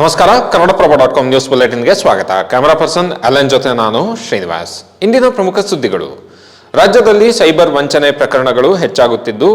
ನಮಸ್ಕಾರ Kannadaprabha dot com news ಬುಲೆಟಿನ್ಗೆ ಸ್ವಾಗತ. ಕ್ಯಾಮರಾ ಪರ್ಸನ್ ಅಲನ್ ಜೊತೆ ನಾನು ಶ್ರೀನಿವಾಸ್. ಇಂದಿನ ಪ್ರಮುಖ ಸುದ್ದಿಗಳು. ರಾಜ್ಯದಲ್ಲಿ ಸೈಬರ್ ವಂಚನೆ ಪ್ರಕರಣಗಳು ಹೆಚ್ಚಾಗುತ್ತಿದ್ದು,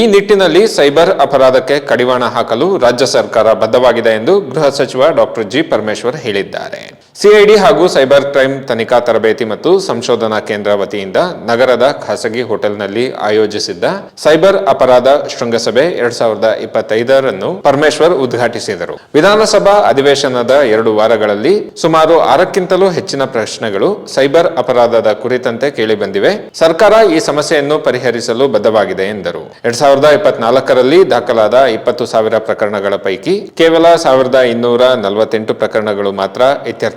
ಈ ನಿಟ್ಟಿನಲ್ಲಿ ಸೈಬರ್ ಅಪರಾಧಕ್ಕೆ ಕಡಿವಾಣ ಹಾಕಲು ರಾಜ್ಯ ಸರ್ಕಾರ ಬದ್ಧವಾಗಿದೆ ಎಂದು ಗೃಹ ಸಚಿವ ಡಾಕ್ಟರ್ ಜಿ ಪರಮೇಶ್ವರ್ ಹೇಳಿದ್ದಾರೆ. ಸಿಐಡಿ ಹಾಗೂ ಸೈಬರ್ ಕ್ರೈಮ್ ತನಿಖಾ ತರಬೇತಿ ಮತ್ತು ಸಂಶೋಧನಾ ಕೇಂದ್ರ ವತಿಯಿಂದ ನಗರದ ಖಾಸಗಿ ಹೋಟೆಲ್ನಲ್ಲಿ ಆಯೋಜಿಸಿದ್ದ ಸೈಬರ್ ಅಪರಾಧ ಶೃಂಗಸಭೆ ಎರಡ್ ಸಾವಿರದ ಇಪ್ಪತ್ತೈದರನ್ನು ಪರಮೇಶ್ವರ್ ಉದ್ಘಾಟಿಸಿದರು. ವಿಧಾನಸಭಾ ಅಧಿವೇಶನದ ಎರಡು ವಾರಗಳಲ್ಲಿ ಸುಮಾರು ಆರಕ್ಕಿಂತಲೂ ಹೆಚ್ಚಿನ ಪ್ರಶ್ನೆಗಳು ಸೈಬರ್ ಅಪರಾಧದ ಕುರಿತಂತೆ ಕೇಳಿಬಂದಿವೆ. ಸರ್ಕಾರ ಈ ಸಮಸ್ಯೆಯನ್ನು ಪರಿಹರಿಸಲು ಬದ್ಧವಾಗಿದೆ ಎಂದರು. ಎರಡ್ ಸಾವಿರದ ಇಪ್ಪತ್ನಾಲ್ಕರಲ್ಲಿ ದಾಖಲಾದ ಇಪ್ಪತ್ತು ಸಾವಿರ ಪ್ರಕರಣಗಳ ಪೈಕಿ ಕೇವಲ ಸಾವಿರದ ಇನ್ನೂರ ನಲವತ್ತೆಂಟು ಪ್ರಕರಣಗಳು ಮಾತ್ರ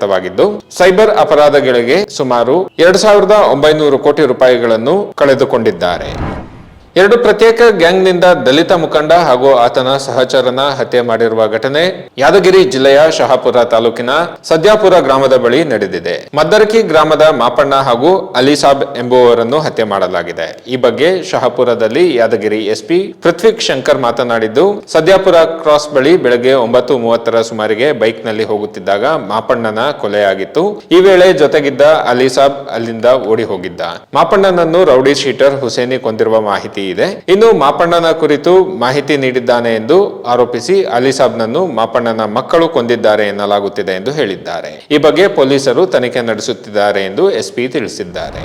ಇತ್ಯರ್ಥವಾಗಿದ್ದು ಸೈಬರ್ ಅಪರಾಧಗಳಿಗೆ ಸುಮಾರು ಎರಡು ಸಾವಿರದ ಒಂಬೈನೂರು ಕೋಟಿ ರೂಪಾಯಿಗಳನ್ನು ಕಳೆದುಕೊಂಡಿದ್ದಾರೆ. ಎರಡು ಪ್ರತ್ಯೇಕ ಗ್ಯಾಂಗ್ನಿಂದ ದಲಿತ ಮುಖಂಡ ಹಾಗೂ ಆತನ ಸಹಚರನ ಹತ್ಯೆ ಮಾಡಿರುವ ಘಟನೆ ಯಾದಗಿರಿ ಜಿಲ್ಲೆಯ ಶಹಾಪುರ ತಾಲೂಕಿನ ಸದ್ಯಾಪುರ ಗ್ರಾಮದ ಬಳಿ ನಡೆದಿದೆ. ಮದ್ದರಕಿ ಗ್ರಾಮದ ಮಾಪಣ್ಣ ಹಾಗೂ ಅಲಿಸಾಬ್ ಎಂಬುವವರನ್ನು ಹತ್ಯೆ ಮಾಡಲಾಗಿದೆ. ಈ ಬಗ್ಗೆ ಶಹಾಪುರದಲ್ಲಿ ಯಾದಗಿರಿ ಎಸ್ಪಿ ಪೃಥ್ವಿಕ್ ಶಂಕರ್ ಮಾತನಾಡಿದ್ದು, ಸದ್ಯಾಪುರ ಕ್ರಾಸ್ ಬಳಿ ಬೆಳಗ್ಗೆ ಒಂಬತ್ತು ಮೂವತ್ತರ ಸುಮಾರಿಗೆ ಬೈಕ್ನಲ್ಲಿ ಹೋಗುತ್ತಿದ್ದಾಗ ಮಾಪಣ್ಣನ ಕೊಲೆಯಾಗಿತ್ತು. ಈ ವೇಳೆ ಜೊತೆಗಿದ್ದ ಅಲಿಸಾಬ್ ಅಲ್ಲಿಂದ ಓಡಿ ಹೋಗಿದ್ದ. ಮಾಪಣ್ಣನನ್ನು ರೌಡಿ ಶೀಟರ್ ಹುಸೇನಿ ಕೊಂದಿರುವ ಮಾಹಿತಿ ಇದೆ. ಇನ್ನು ಮಾಪಣ್ಣನ ಕುರಿತು ಮಾಹಿತಿ ನೀಡಿದ್ದಾನೆ ಎಂದು ಆರೋಪಿಸಿ ಅಲಿಸಾಬ್ನನ್ನು ಮಾಪಣ್ಣನ ಮಕ್ಕಳು ಕೊಂದಿದ್ದಾರೆ ಎನ್ನಲಾಗುತ್ತಿದೆ ಎಂದು ಹೇಳಿದ್ದಾರೆ. ಈ ಬಗ್ಗೆ ಪೊಲೀಸರು ತನಿಖೆ ನಡೆಸುತ್ತಿದ್ದಾರೆ ಎಂದು ಎಸ್ಪಿ ತಿಳಿಸಿದ್ದಾರೆ.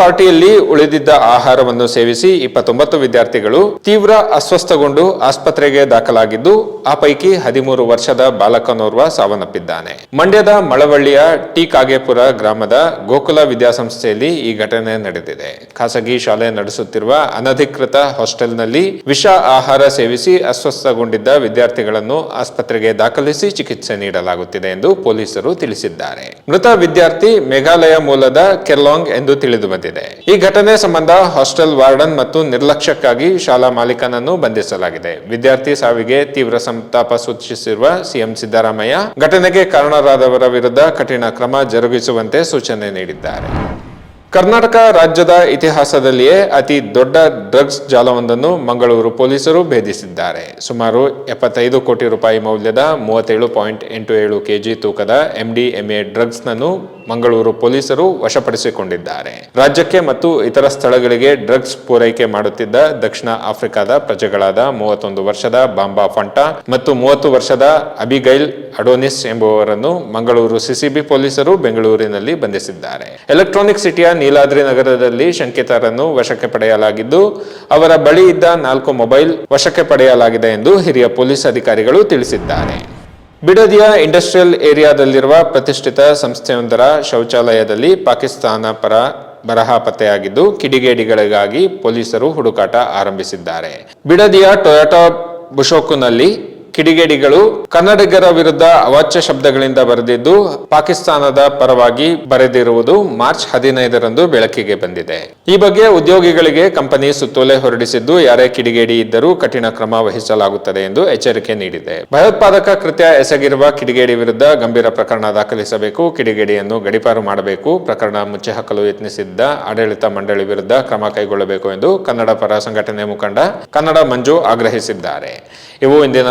ಪಾರ್ಟಿಯಲ್ಲಿ ಉಳಿದಿದ್ದ ಆಹಾರವನ್ನು ಸೇವಿಸಿ ಇಪ್ಪತ್ತೊಂಬತ್ತು ವಿದ್ಯಾರ್ಥಿಗಳು ತೀವ್ರ ಅಸ್ವಸ್ಥಗೊಂಡು ಆಸ್ಪತ್ರೆಗೆ ದಾಖಲಾಗಿದ್ದು, ಆ ಪೈಕಿ ಹದಿಮೂರು ವರ್ಷದ ಬಾಲಕನೋರ್ವ ಸಾವನ್ನಪ್ಪಿದ್ದಾನೆ. ಮಂಡ್ಯದ ಮಳವಳ್ಳಿಯ ಟಿ ಕಾಗೇಪುರ ಗ್ರಾಮದ ಗೋಕುಲ ವಿದ್ಯಾಸಂಸ್ಥೆಯಲ್ಲಿ ಈ ಘಟನೆ ನಡೆದಿದೆ. ಖಾಸಗಿ ಶಾಲೆ ನಡೆಸುತ್ತಿರುವ ಅನಧಿಕೃತ ಹಾಸ್ಟೆಲ್ನಲ್ಲಿ ವಿಷ ಆಹಾರ ಸೇವಿಸಿ ಅಸ್ವಸ್ಥಗೊಂಡಿದ್ದ ವಿದ್ಯಾರ್ಥಿಗಳನ್ನು ಆಸ್ಪತ್ರೆಗೆ ದಾಖಲಿಸಿ ಚಿಕಿತ್ಸೆ ನೀಡಲಾಗುತ್ತಿದೆ ಎಂದು ಪೊಲೀಸರು ತಿಳಿಸಿದ್ದಾರೆ. ಮೃತ ವಿದ್ಯಾರ್ಥಿ ಮೇಘಾಲಯ ಮೂಲದ ಕೆರ್ಲಾಂಗ್ ಎಂದು ತಿಳಿದು ಬಂದಿದೆ. ಈ ಘಟನೆ ಸಂಬಂಧ ಹಾಸ್ಟೆಲ್ ವಾರ್ಡನ್ ಮತ್ತು ನಿರ್ಲಕ್ಷ್ಯಕ್ಕಾಗಿ ಶಾಲಾ ಮಾಲೀಕನನ್ನು ಬಂಧಿಸಲಾಗಿದೆ. ವಿದ್ಯಾರ್ಥಿ ಸಾವಿಗೆ ತೀವ್ರ ಸಂತಾಪ ಸೂಚಿಸಿರುವ ಸಿಎಂ ಸಿದ್ದರಾಮಯ್ಯ ಘಟನೆಗೆ ಕಾರಣರಾದವರ ವಿರುದ್ಧ ಕಠಿಣ ಕ್ರಮ ಜರುಗಿಸುವಂತೆ ಸೂಚನೆ ನೀಡಿದ್ದಾರೆ. ಕರ್ನಾಟಕ ರಾಜ್ಯದ ಇತಿಹಾಸದಲ್ಲಿಯೇ ಅತಿ ದೊಡ್ಡ ಡ್ರಗ್ಸ್ ಜಾಲವೊಂದನ್ನು ಮಂಗಳೂರು ಪೊಲೀಸರು ಭೇದಿಸಿದ್ದಾರೆ. ಸುಮಾರು ಎಪ್ಪತ್ತೈದು ಕೋಟಿ ರೂಪಾಯಿ ಮೌಲ್ಯದ ಮೂವತ್ತೇಳು ಪಾಯಿಂಟ್ ಎಂಟು ಏಳು ಕೆಜಿ ತೂಕದ ಎಂಡಿಎಂಎ ಡ್ರಗ್ಸ್ನನ್ನು ಮಂಗಳೂರು ಪೊಲೀಸರು ವಶಪಡಿಸಿಕೊಂಡಿದ್ದಾರೆ. ರಾಜ್ಯಕ್ಕೆ ಮತ್ತು ಇತರ ಸ್ಥಳಗಳಿಗೆ ಡ್ರಗ್ಸ್ ಪೂರೈಕೆ ಮಾಡುತ್ತಿದ್ದ ದಕ್ಷಿಣ ಆಫ್ರಿಕಾದ ಪ್ರಜೆಗಳಾದ ಮೂವತ್ತೊಂದು ವರ್ಷದ ಬಾಂಬಾ ಫಂಟಾ ಮತ್ತು ಮೂವತ್ತು ವರ್ಷದ ಅಬಿಗೈಲ್ ಅಡೋನಿಸ್ ಎಂಬುವರನ್ನು ಮಂಗಳೂರು ಸಿಸಿಬಿ ಪೊಲೀಸರು ಬೆಂಗಳೂರಿನಲ್ಲಿ ಬಂಧಿಸಿದ್ದಾರೆ. ಎಲೆಕ್ಟ್ರಾನಿಕ್ ಸಿಟಿಯ ನೀಲಾದ್ರಿ ನಗರದಲ್ಲಿ ಶಂಕಿತರನ್ನು ವಶಕ್ಕೆ ಪಡೆಯಲಾಗಿದ್ದು, ಅವರ ಬಳಿ ಇದ್ದ ನಾಲ್ಕು ಮೊಬೈಲ್ ವಶಕ್ಕೆ ಪಡೆಯಲಾಗಿದೆ ಎಂದು ಹಿರಿಯ ಪೊಲೀಸ್ ಅಧಿಕಾರಿಗಳು ತಿಳಿಸಿದ್ದಾರೆ. ಬಿಡದಿಯ ಇಂಡಸ್ಟ್ರಿಯಲ್ ಏರಿಯಾದಲ್ಲಿರುವ ಪ್ರತಿಷ್ಠಿತ ಸಂಸ್ಥೆಯೊಂದರ ಶೌಚಾಲಯದಲ್ಲಿ ಪಾಕಿಸ್ತಾನ ಪರ ಬರಹ ಪತ್ತೆಯಾಗಿದ್ದು, ಕಿಡಿಗೇಡಿಗಳಿಗಾಗಿ ಪೊಲೀಸರು ಹುಡುಕಾಟ ಆರಂಭಿಸಿದ್ದಾರೆ. ಬಿಡದಿಯ ಟೊಯೋಟಾ ಬುಶೋಕುನಲ್ಲಿ ಕಿಡಿಗೇಡಿಗಳು ಕನ್ನಡಿಗರ ವಿರುದ್ಧ ಅವಾಚ್ಯ ಶಬ್ದಗಳಿಂದ ಬರೆದಿದ್ದು ಪಾಕಿಸ್ತಾನದ ಪರವಾಗಿ ಬರೆದಿರುವುದು ಮಾರ್ಚ್ ಹದಿನೈದರಂದು ಬೆಳಕಿಗೆ ಬಂದಿದೆ. ಈ ಬಗ್ಗೆ ಉದ್ಯೋಗಿಗಳಿಗೆ ಕಂಪನಿ ಸುತ್ತೋಲೆ ಹೊರಡಿಸಿದ್ದು ಯಾರೇ ಕಿಡಿಗೇಡಿ ಇದ್ದರೂ ಕಠಿಣ ಕ್ರಮ ವಹಿಸಲಾಗುತ್ತದೆ ಎಂದು ಎಚ್ಚರಿಕೆ ನೀಡಿದೆ. ಭಯೋತ್ಪಾದಕ ಕೃತ್ಯ ಎಸಗಿರುವ ಕಿಡಿಗೇಡಿ ವಿರುದ್ಧ ಗಂಭೀರ ಪ್ರಕರಣ ದಾಖಲಿಸಬೇಕು, ಕಿಡಿಗೇಡಿಯನ್ನು ಗಡಿಪಾರು ಮಾಡಬೇಕು, ಪ್ರಕರಣ ಮುಚ್ಚಿ ಹಾಕಲು ಯತ್ನಿಸಿದ್ದ ಆಡಳಿತ ಮಂಡಳಿ ವಿರುದ್ಧ ಕ್ರಮ ಕೈಗೊಳ್ಳಬೇಕು ಎಂದು ಕನ್ನಡ ಪರ ಸಂಘಟನೆ ಮುಖಂಡ ಕನ್ನಡ ಮಂಜು ಆಗ್ರಹಿಸಿದ್ದಾರೆ. ಇವು ಇಂದಿನ